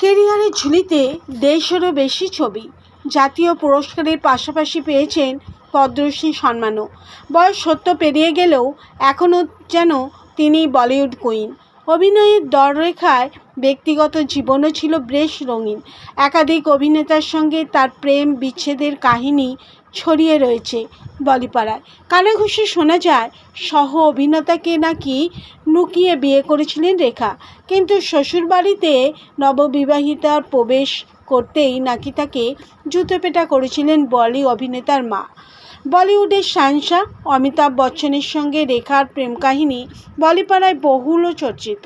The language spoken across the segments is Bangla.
কেরিয়ারের ঝুলিতে দেড়শোরও বেশি ছবি জাতীয় পুরস্কারের পাশাপাশি পেয়েছেন পদ্মশ্রী সম্মানও বয়স সত্য পেরিয়ে গেলেও এখনও যেন তিনি বলিউড কুইন। অভিনয়ের দররেখায় ব্যক্তিগত জীবনও ছিল বেশ রঙিন। একাধিক অভিনেতার সঙ্গে তার প্রেম বিচ্ছেদের কাহিনী ছড়িয়ে রয়েছে বলিপাড়ায়। কানাঘুষে শোনা যায় সহ অভিনেতাকে নাকি লুকিয়ে বিয়ে করেছিলেন রেখা। কিন্তু শ্বশুরবাড়িতে নববিবাহিতার প্রবেশ করতেই নাকি তাকে জুতোপেটা করেছিলেন বলি অভিনেতার মা। বলিউডের শানশা অমিতাভ বচ্চনের সঙ্গে রেখার প্রেম কাহিনী বলিপাড়ায় বহুল চর্চিত।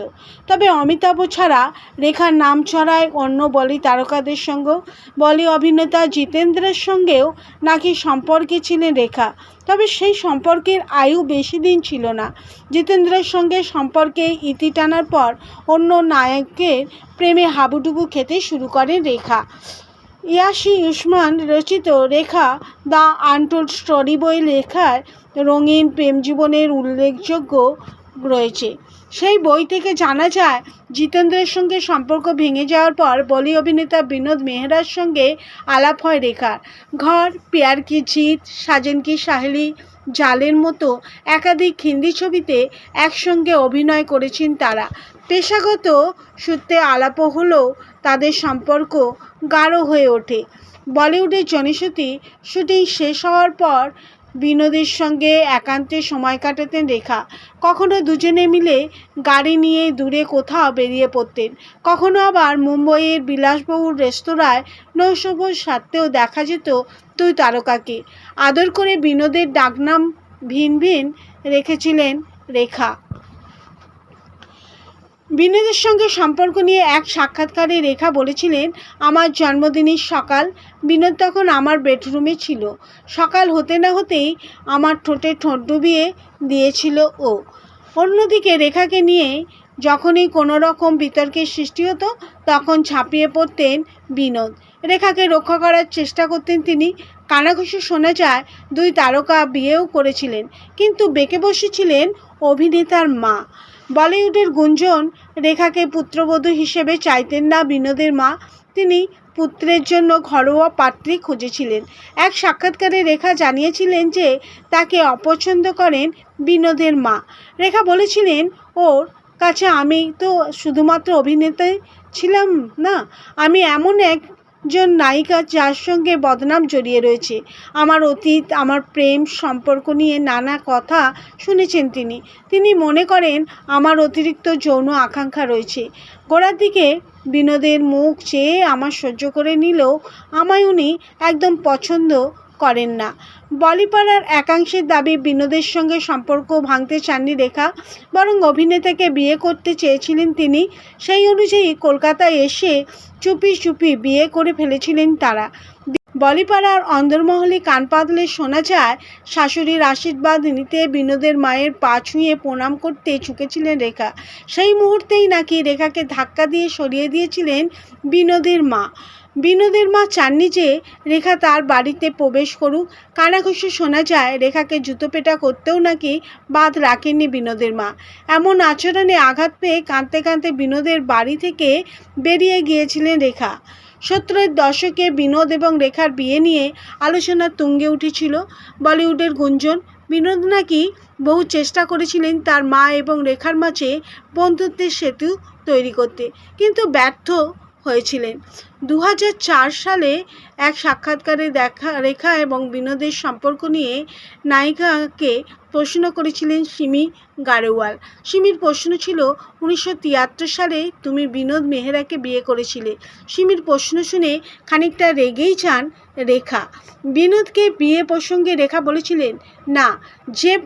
তবে অমিতাভ ছাড়া রেখার নাম ছড়ায় অন্য বলি তারকাদের সঙ্গেও। বলি অভিনেতা জিতেন্দ্রের সঙ্গেও নাকি সম্পর্কে ছিলেন রেখা। তবে সেই সম্পর্কের আয়ু বেশি দিন ছিল না। জিতেন্দ্রের সঙ্গে সম্পর্কে ইতি টানার পর অন্য নায়কের প্রেমে হাবুডুবু খেতে শুরু করেন রেখা। ইয়াসি উসমান রচিত রেখা দ্য আনটোল্ড স্টোরি বই লেখায় রঙিন প্রেম জীবনের উল্লেখযোগ্য রয়েছে। সেই বই থেকে জানা যায়, জিতেন্দ্রের সঙ্গে সম্পর্ক ভেঙে যাওয়ার পর বলি অভিনেতা বিনোদ মেহরার সঙ্গে আলাপ হয় রেখার। ঘর, পেয়ার কি জিত সাজেন কি সাহেলি জালের মতো একাধিক হিন্দি ছবিতে একসঙ্গে অভিনয় করেছেন তারা। পেশাগত সূত্রে আলাপও হলেও তাদের সম্পর্ক গাঢ় হয়ে ওঠে। বলিউডের জনশ্রুতি শুটিং শেষ হওয়ার পর বিনোদের সঙ্গে একান্তে সময় কাটাতেন রেখা। কখনো দুজনে মিলে গাড়ি নিয়ে দূরে কোথাও বেরিয়ে পড়তেন। কখনো আবার মুম্বইয়ের বিলাসবহুল রেস্তোরাঁয় নৈশভোজ সারতেও দেখা যেত দুই তারকাকে। আদর করে বিনোদের ডাকনাম ভিন ভিন রেখেছিলেন রেখা। বিনোদের সঙ্গে সম্পর্ক নিয়ে এক সাক্ষাৎকারে রেখা বলেছিলেন, আমার জন্মদিনের সকাল। বিনোদ তখন আমার বেডরুমে ছিল। সকাল হতে না হতেই আমার ঠোঁটে ঠোঁট ডুবিয়ে দিয়েছিল ও। অন্যদিকে রেখাকে নিয়ে যখনই কোনো রকম বিতর্কের সৃষ্টি হতো, তখন ঝাঁপিয়ে পড়তেন বিনোদ। রেখাকে রক্ষা করার চেষ্টা করতেন তিনি। কানাঘুষে শোনা যায় দুই তারকা বিয়েও করেছিলেন, কিন্তু বেঁকে বসেছিলেন অভিনেতার মা। বলিউডের গুঞ্জন, রেখাকে পুত্রবধূ হিসেবে চাইতেন না বিনোদের মা, তিনি পুত্রের জন্য ঘরোয়া পাত্রী খুঁজেছিলেন। এক সাক্ষাৎকারে রেখা জানিয়েছিলেন যে, তাকে অপছন্দ করেন বিনোদের মা। রেখা বলেছিলেন, ওর কাছে আমি তো শুধুমাত্র অভিনেতাই ছিলাম না, আমি এমন একজন নায়িকা যার সঙ্গে বদনাম জড়িয়ে রয়েছে। আমার অতীত, আমার প্রেম সম্পর্ক নিয়ে নানা কথা শুনেছেন তিনি। তিনি মনে করেন, আমার অতিরিক্ত যৌন আকাঙ্ক্ষা রয়েছে। গোড়ার দিকে বিনোদের মুখ চেয়ে আমার সহ্য করে নিলেও আমায় উনি একদম পছন্দ করেন না। বলিপাড়ার একাংশের দাবি বিনোদের সঙ্গে সম্পর্ক ভাঙতে চাননি রেখা, বরং অভিনেতাকে বিয়ে করতে চেয়েছিলেন তিনি। সেই অনুযায়ী কলকাতায় এসে চুপি চুপি বিয়ে করে ফেলেছিলেন তারা। বলিপাড়ার অন্দরমহলে কান পাতলে শোনা যায়, শাশুড়ির আশীর্বাদ নিতে বিনোদের মায়ের পা ছুঁয়ে প্রণাম করতে ঝুঁকেছিলেন রেখা। সেই মুহূর্তেই নাকি রেখাকে ধাক্কা দিয়ে সরিয়ে দিয়েছিলেন বিনোদের মা। বিনোদের মা চাননি যে রেখা তার বাড়িতে প্রবেশ করুক। কানাঘুষে শোনা যায়, রেখাকে জুতোপেটা করতেও নাকি বাদ রাখেননি বিনোদের মা। এমন আচরণে আঘাত পেয়ে কাঁদতে কাঁদতে বিনোদের বাড়ি থেকে বেরিয়ে গিয়েছিলেন রেখা। সত্তরের দশকে বিনোদ এবং রেখার বিয়ে নিয়ে আলোচনা তুঙ্গে উঠেছিল বলিউডের গুঞ্জন। বিনোদ নাকি বহু চেষ্টা করেছিলেন তার মা এবং রেখার মাঝে বন্ধুত্বের সেতু তৈরি করতে, কিন্তু ব্যর্থ হয়েছিলেন। দু হাজার চার সালে এক সাক্ষাৎকারে দেখা, রেখা এবং বিনোদের সম্পর্ক নিয়ে নায়িকাকে প্রশ্ন করেছিলেন সিমি গারেওয়াল সিমির প্রশ্ন ছিল, উনিশশো তিয়াত্তর সালে তুমি বিনোদ মেহরাকে বিয়ে করেছিলে। সিমির প্রশ্ন শুনে খানিকটা রেগেই চান রেখা। বিনোদকে বিয়ে প্রসঙ্গে রেখা বলেছিলেন, না, যে,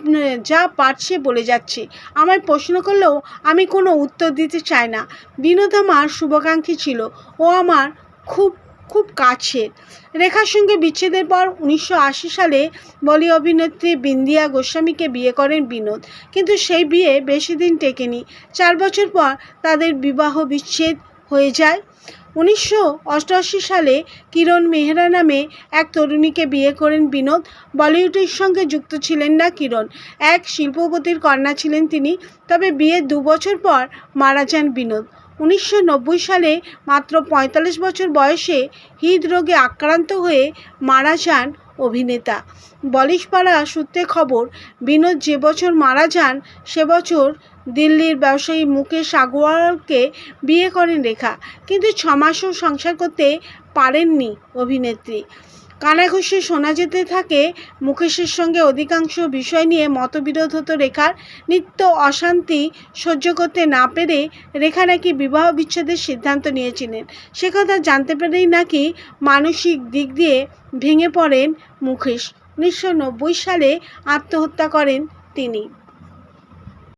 যা পারছে বলে যাচ্ছে। আমায় প্রশ্ন করলেও আমি কোনো উত্তর দিতে চাই না। বিনোদ আমার শুভাকাঙ্ক্ষী ছিল। ও আমার খুব খুব কাছের রেখার সঙ্গে বিচ্ছেদের পর উনিশশো আশি সালে বলি অভিনেত্রী বিন্দিয়া গোস্বামীকে বিয়ে করেন বিনোদ। কিন্তু সেই বিয়ে বেশি দিন টেকেনি। চার বছর পর তাদের বিবাহ বিচ্ছেদ হয়ে যায়। উনিশশো অষ্টআশি সালে কিরণ মেহরা নামে এক তরুণীকে বিয়ে করেন বিনোদ। বলিউডের সঙ্গে যুক্ত ছিলেন না কিরণ। এক শিল্পপতির কন্যা ছিলেন তিনি। তবে বিয়ের দু বছর পর মারা যান বিনোদ। উনিশশো নব্বই সালে মাত্র পঁয়তাল্লিশ বছর বয়সে হৃদরোগে আক্রান্ত হয়ে মারা যান অভিনেতা। বলিশপাড়া সূত্রে খবর, বিনোদ যে বছর মারা যান, সে বছর দিল্লির ব্যবসায়ী মুকেশ আগরওয়ালকে বিয়ে করেন রেখা। কিন্তু ছ মাসও সংসার করতে পারেননি অভিনেত্রী। কানাঘুষে শোনা যেতে থাকে, মুকেশের সঙ্গে অধিকাংশ বিষয় নিয়ে মতবিরোধ হতো রেখার নিত্য অশান্তি সহ্য করতে না পেরে রেখা নাকি বিবাহ বিচ্ছেদের সিদ্ধান্ত নিয়েছিলেন। সে কথা জানতে পেরেই নাকি মানসিক দিক দিয়ে ভেঙে পড়েন মুকেশ। উনিশশো নব্বই সালে আত্মহত্যা করেন তিনি।